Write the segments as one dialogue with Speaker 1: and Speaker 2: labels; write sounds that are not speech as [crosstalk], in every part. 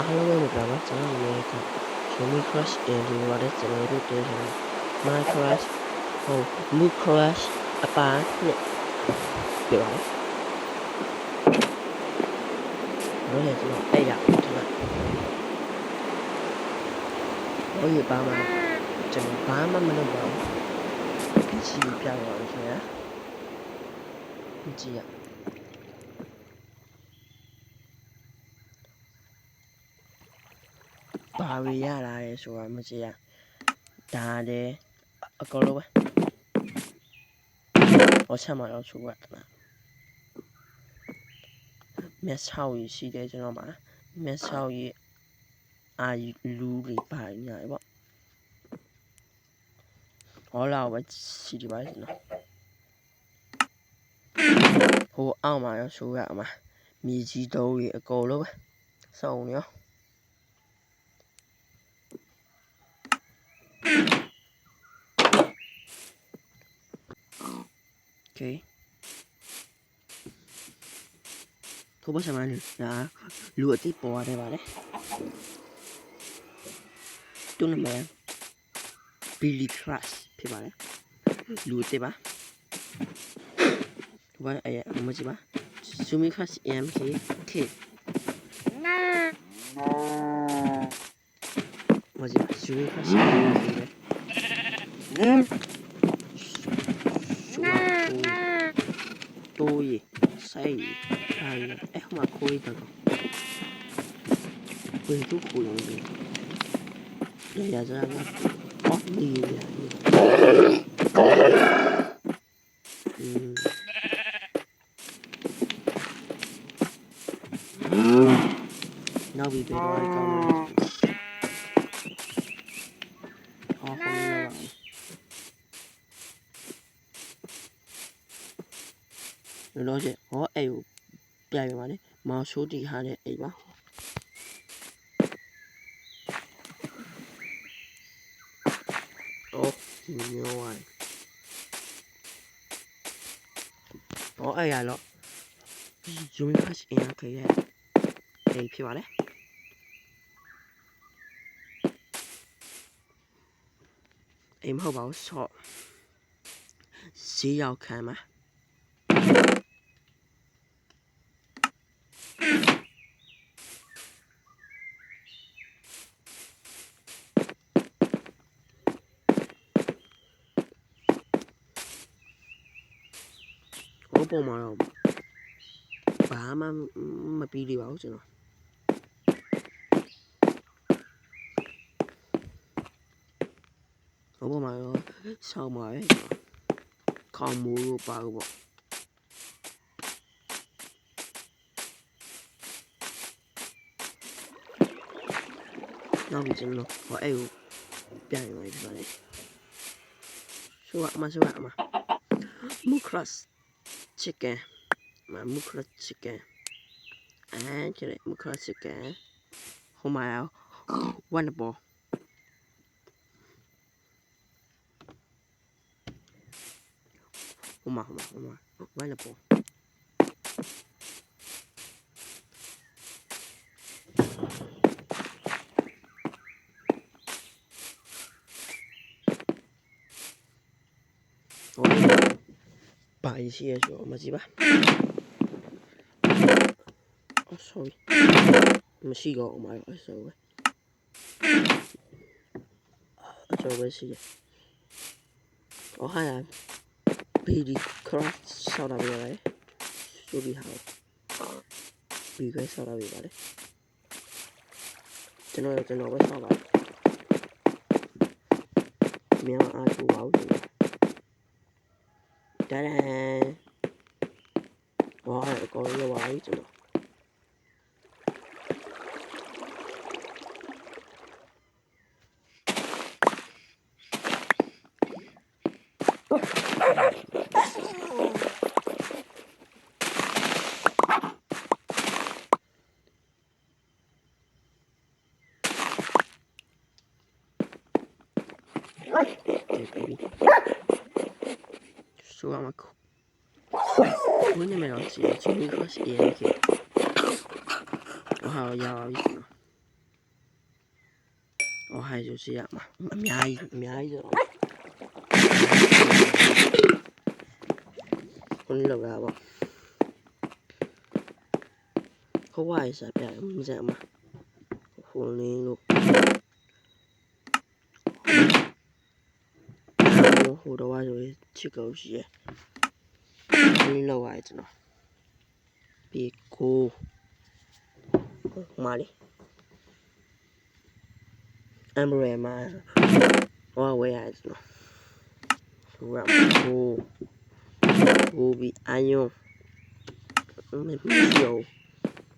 Speaker 1: အားလုံးပဲမပြောပါကျွန်တော်အနေနဲ့က Yumi Crush အင်ဒီဝါတဲ့ကျွန်တော်တို့တွေ့တယ် My Crush ဟို Blue Crush အပန်းနဲ့ပြောပါတော့လည်းကျွန်တော်အဲ့ရကျွန်တော်ဟိုရပါမှာကျွန်တော်ဘာမှမလုပ်ပါဘူးချီပြရအောင်ခင်ဗျာကြည့်ရ တွေရလာလဲဆိုတာမကြည့်ရဒါလည်းအကောလုံးပဲဟောချက်မှာတော့ဆိုရတယ်မျက်စောက်ရရှိတယ်ကျွန်တော်မှာမျက်စောက်ရအာလူတွေပါနေရပေါ့ဟောလာပဲရှိတယ်ပါကျွန်တော်ဟိုအောက်မှာရောဆိုရမှာမြေကြီးတုံးကြီးအကုန်လုံးပဲစုံရော Okay. ကိုဘာစမန်နာလူအတိပေါ်ရတယ်ပါလေသူနမည် Billy Crush ဖြစ်ပါလေလူအတိပါဘာအဲ့အမကြီးပါ Sumi Crush MK K မကြီးပါ Sumi Crush MK တိုးရီဆိုင်ရီဟာရီ အဲ့မှာခိုးရတော့ဘယ်သူခိုးလို့လဲရရကြတာအော်ဒီရอืมနောက်ပြီးတော့ကောင်းတယ်အော်ဟိုလည်းပါလောလောဆယ်ဟောအဲ့ကိုပြရပါလေ မောင်ရှိုးတီဟာတဲ့အိမ်ပါအော်ဒီမျိုးဝိုင်းဟောအဲ့ရတော့ယူမီဖတ်အင်ရခဲ့ရဲ့အိမ်ဖြစ်ပါလေအိမ်မဟုတ်ပါဘူးဆော့ဈေးရောက်ခံမှာ ဟို ပုံမှာတော့ဘာမှမပြီးသေးပါဘူးကျွန်တော်ဟိုပုံမှာတော့ဆောင်းပါပဲခေါင်းမိုးလို့ပါဘူးပေါ့နောက်ပြီးကျွန်တော်ဟိုအဲ့ကိုပြန်ရမယ်ဒီမှာလေဆိုရအမဆိုရအမမူခရတ် chicken. Mà mukla chicken. À chỉ đấy mukla chicken? Oh hôm nào [gasps] wonderful. Oh hôm nào oh hôm nào hôm nào wonderful. ရှိရဆိုမကြည့်ပါ Oh sorry မရှိတော့အမရောဆိုပဲအကျော်ပဲရှိတယ်။အော်ဟာဘီဒီခရတ်ဆောက်တာပြရတယ်။ဆိုပြီးဟာဘီကဆောက်တာပြပါတယ်။ကျွန်တော်ကျွန်တော်ပဲဆောက်ပါတယ်။မြန်အားကိုပါ ဦးကျွန်တော်တရန်ဟောအကောရပါပြီ ကျွန်တော် Okay, baby. So I'm a cool. When I'm out here, Jimmy Cross ENK. Wow, yeah, you know. ဟောဟိုက်ဆိုစီရမှာအများကြီးအများကြီးဆိုတော့ခု နလောက်တာပေါ့ဟိုဝိုင်းစားပြမစမ်းမှာဟိုလင်းလို့ဟိုတော့ဆိုချစ်ကောရှိရခုနလောက်ပါကျွန်တော်ပြီးကိုမာလီ umbrella ဟောဝဲရတယ်ကျွန်တော်ဆိုရမှာကိုကိုပြီးအယုံမရှိရော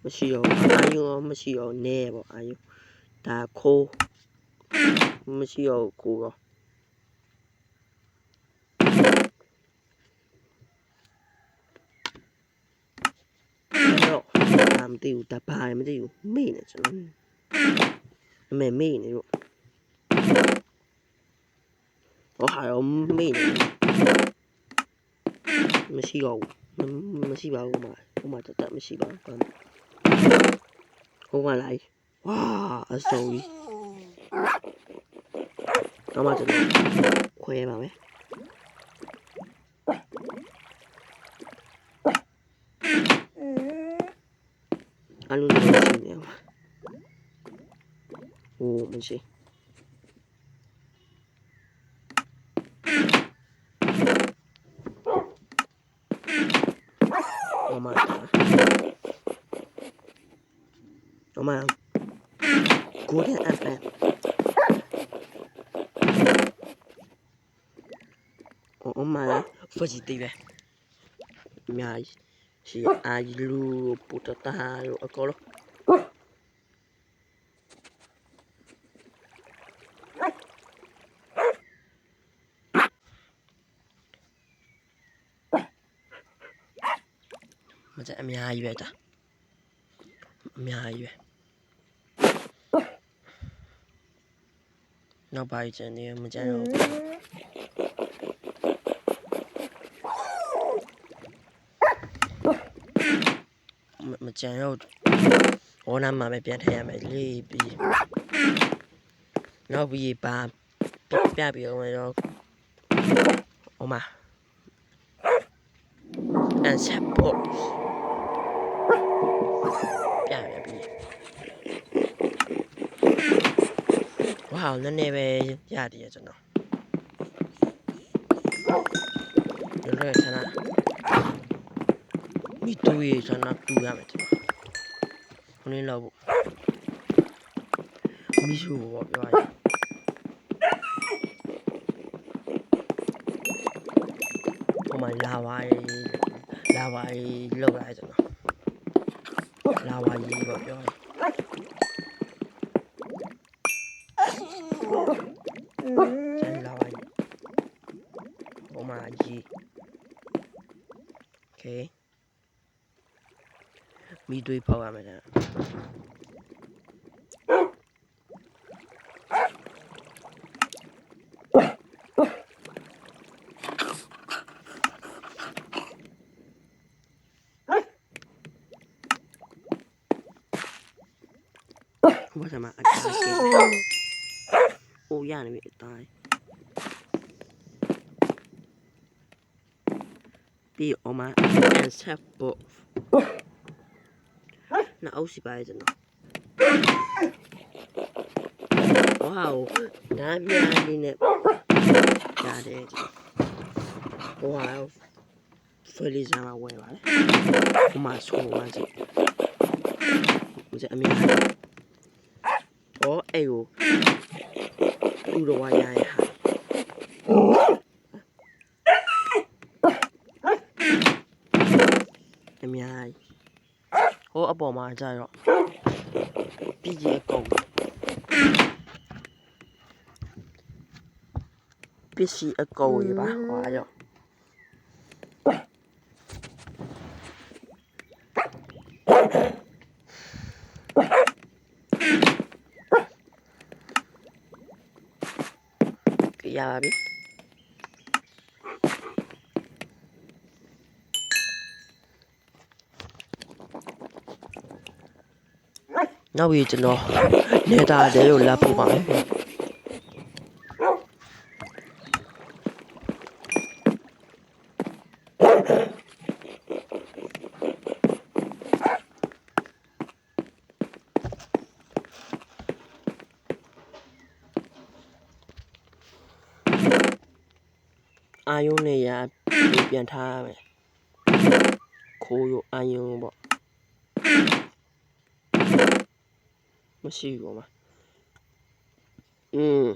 Speaker 1: မရှိရောအယုံမရှိရောနဲပေါ့အယုံဒါခိုးမရှိရောကိုရောတော့ အမသိဘူးတပါမသိဘူးမေ့နေကျွန်တော်အမေမေ့နေလို့ဟောဟာရောမေ့နေမရှိတော့ဘူးမရှိပါဘူးမှာဟိုမှာတတ်မရှိပါဘူးဟိုမှာလိုက်ဝါအစိုးကြီးတော့မှကျွန်တော်ခွဲပါမယ် အလုံးလုံးရှိနေမှာဟိုမရှိဟိုမှာဟိုမှာ golden apple ဟိုမှာဖဂျီတီပဲအများကြီး ရှိအာလူပူတတာရောအကောလို့မကျအများကြီးပဲဒါအများကြီးပဲနောက်ပါကျန်နေမကျန်တော့မ ကျန်တော့ဟောနာမှာပဲပြန်ထည့်ရမယ်လေးပြီးနောက်ပြီးပါပြပြီးအောင်ရောဟောမှာ and support ပြရပြီဝါနည်းနည်းပဲရတယ်ကျွန်တော်ရရဆန္ဒမိတူရဲ့ဆန္ဒတူရမယ် ကျွန်တော်ခဏလောက်ဖို့မိရှုဘောပြောရဟိုမှာလာပါရဲ့လာပါရဲ့လောက်လာကျွန်တော်လာပါရေးပေါ့ပြောရကျန်လာပါ Midway power med det. Vad säger man? Åh, gärna vill jag ta ีออกมาแซบโป နေပြီအတားပြီးအောင်မ and support နောက်အောက်စီပါရဲ့ကျွန်တော်ဝေါဒါမြန်လေးနဲ့ရတယ်ဟိုဟာဆွဲလေးစားမှာဝယ်ပါလေဟိုမှာဆိုပါစီမစအမြင်ဟောအဲ့ကိုဥတော်ဝါရရဟာအများကြီးဟို အပေါ်မှာကြာတော့ပြည်ကြီးအကုန်ပစ္နောက်ပြီးကျွန်တော်နေတာတဲကိုလက်ဖို့ပါမယ်အာယုံနဲ့ရပြန်ထားရမယ်ခိုးရအာယုံပေါ့ မရှိဘူးပေါ့မှာอืม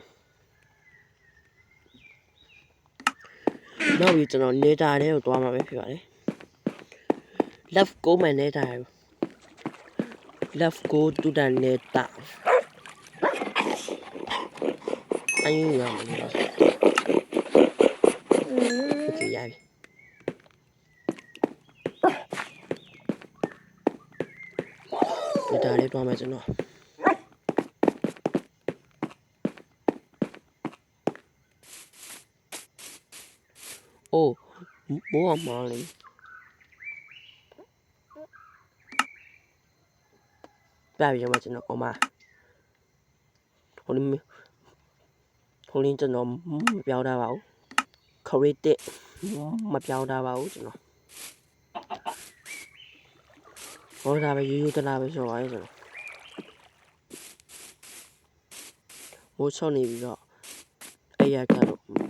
Speaker 1: နောက်ပြီးကျွန်တော် data တွေကိုတွားမှာပဲဖြစ်ပါတယ် left go my data တွေ left go to the data အယူရမှာလေကြည့်ရပြီဒါလေးတွားမယ်ကျွန်တော် အိုးမိုးအောင်မောင်းလေးပြပြရမှာကျွန်တော်ကောမဟိုလေးဟိုလေးကျွန်တော်မပြောင်းတာပါဘူးခရစ်တစ်မပြောင်းတာပါဘူးကျွန်တော်ဟောဒါပဲရိုးရိုးတလားပဲဆိုပါရဲ့ကျွန်တော်မိုးချောင်းနေပြီးတော့အဲ့ရကတော့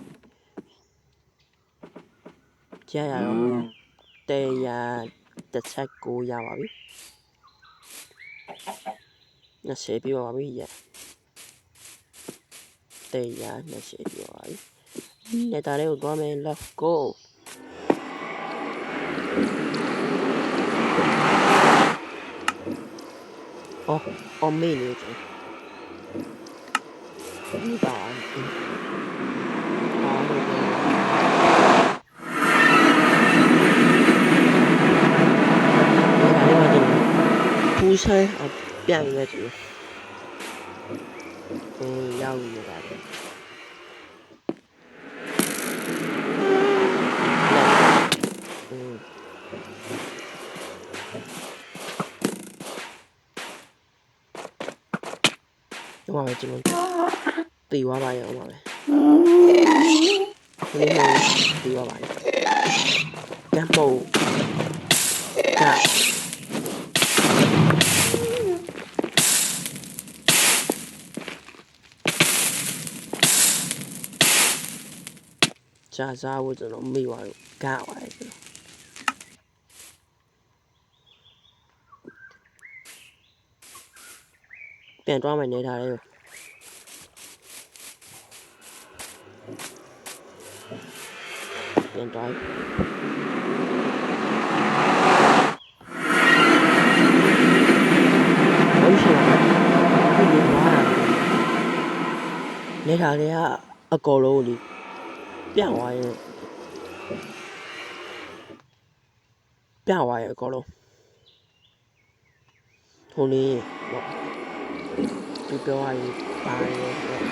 Speaker 1: ကြာရတော့တဲရတစ်ချက်ကိုရပါပြီ20ပြပါပြီရတဲ့ရ20ပြပါပြီနေတာလေးကိုသွားမယ် let's go အော်အော်မေးနေတယ်ဒီပါအော်လို့ ပူဆိုင်အပြန်ရကြည့်ဟိုရောက်နေပါတယ်อืมတော့ပါကျွန်တော်တီသွားပါရအောင်ပါ ပဲခလေးမျိုးတီသွားပါလေကမ်ပိုကကြာစားဖို့ကျွန်တော်မိသွားလို့ကသွားတယ်ကျွန်တော်ပြန်သွားမယ်နေထားတယ်ပြန်သွားဟုတ်ရှိပါဘူးဒီမှာနေထားတယ်ကအကောလုံးလေး ပြန့်သွားရင်ပြန့်သွားရင်အကုန်လုံးဟိုလေးပေါ့ဒီပြောရရင်ပါရင်ပေါ့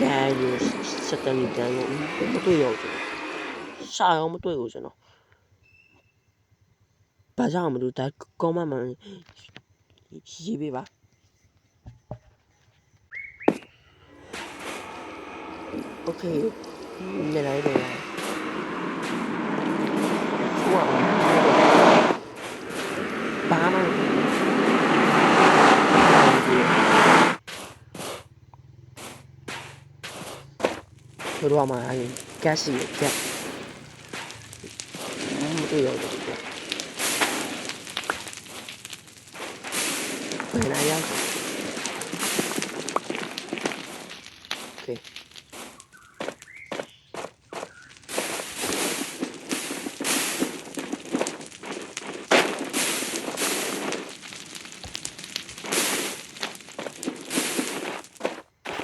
Speaker 1: ကဲရစက်တနီတန်ကိုမတွေ့ရဘူးရှာအောင်မတွေ့ဘူးကျွန်တော်ဘာကြောင့်မလို့ဒါကောမမှရေးပေးပါ OK နေလိုက်တယ်ဟိုဘာမှတို့မှာအဲ့ gas ရ gas မ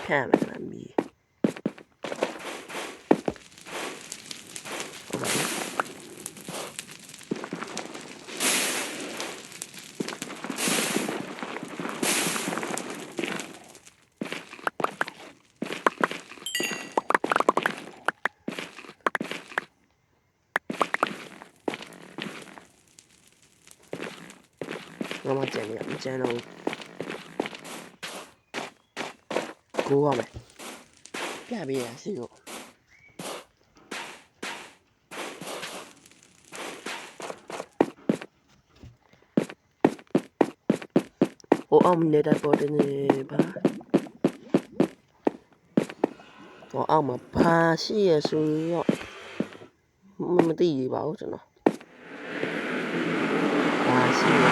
Speaker 1: Canada and me. Ama canım yapmayacağını oldu. ကြံနေရမကြံတော့ဘူးကိုရမယ်ပြပေးရစီကိုဟိုအောင်နေတဲ့ပေါ်တင်နေပါဟဟောအောက်မှာဘာရှိရဆိုတော့မမသိရပါဘူးကျွန်တော်ဘာရှိရ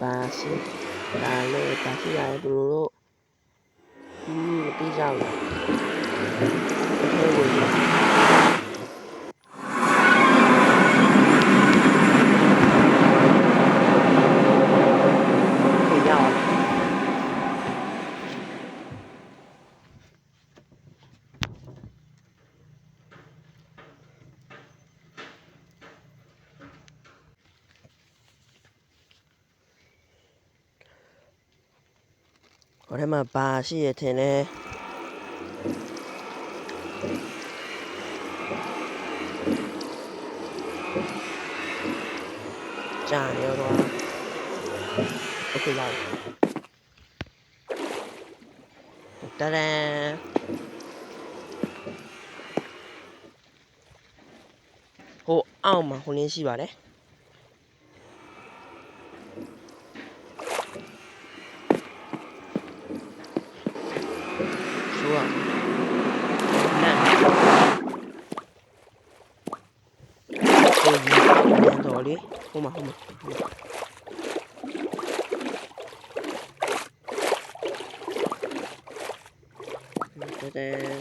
Speaker 1: ဘာရှိဒါလည်းဘာရှိရဘလို့လို့ อืมตีเจ้าเลย ထဲမှာဘာရှိရထင်လဲကြာနေတော့โอเคလာတဒန်ဟိုအောက်မှာဟိုလင်းရှိပါတယ် နန်တော်လေးဟိုမှာဟိုမှာဟိုမှာတဒန်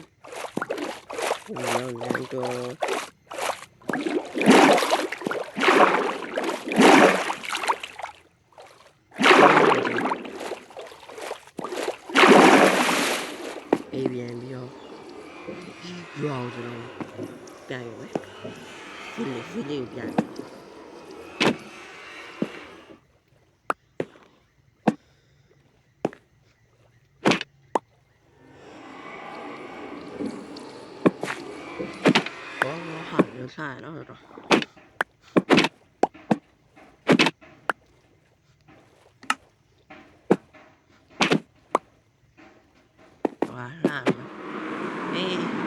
Speaker 1: ဟိုရောက်နန်တော် အေးပြန်ပြီးတော့ရွာအောင်ကျွန်တော်ပြန်ရုံပဲဒီလိုဖီလင်းပြန်ဘော ဟာရဆိုင်တော့တော့ဟာလာအေး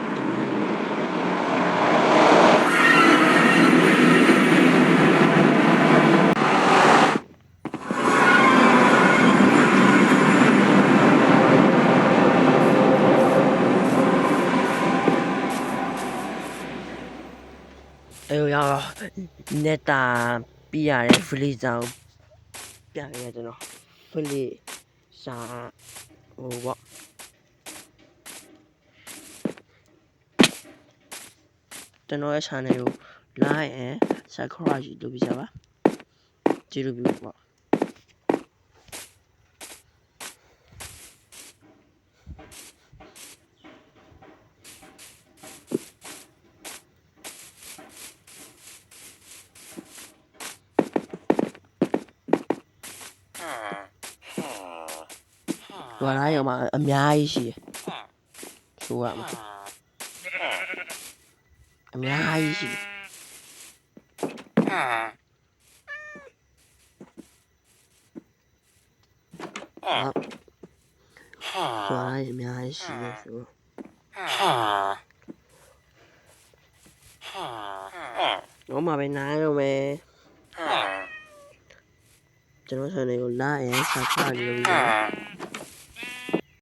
Speaker 1: အဲရောလက်တာပြရတဲ့ဖလီစာကိုပြရကျွန်တော်ဖလီစာဟိုပေါ့ကျွန်တော်ရဲ့ channel ကို like and subscribe လုပ်ပြကြပါကျေးဇူးပြုပါ ရွာသားရောမှာအများကြီးရှိတယ်ဆိုရမှာအများကြီးရှိတယ်ဟုတ်ရွာသားကြီးအများကြီးရှိတယ်ဆိုတော့တော့မှာပဲနားတော့မယ်ကျွန်တော် channel ကို like and subscribe လုပ်ပြီးပါ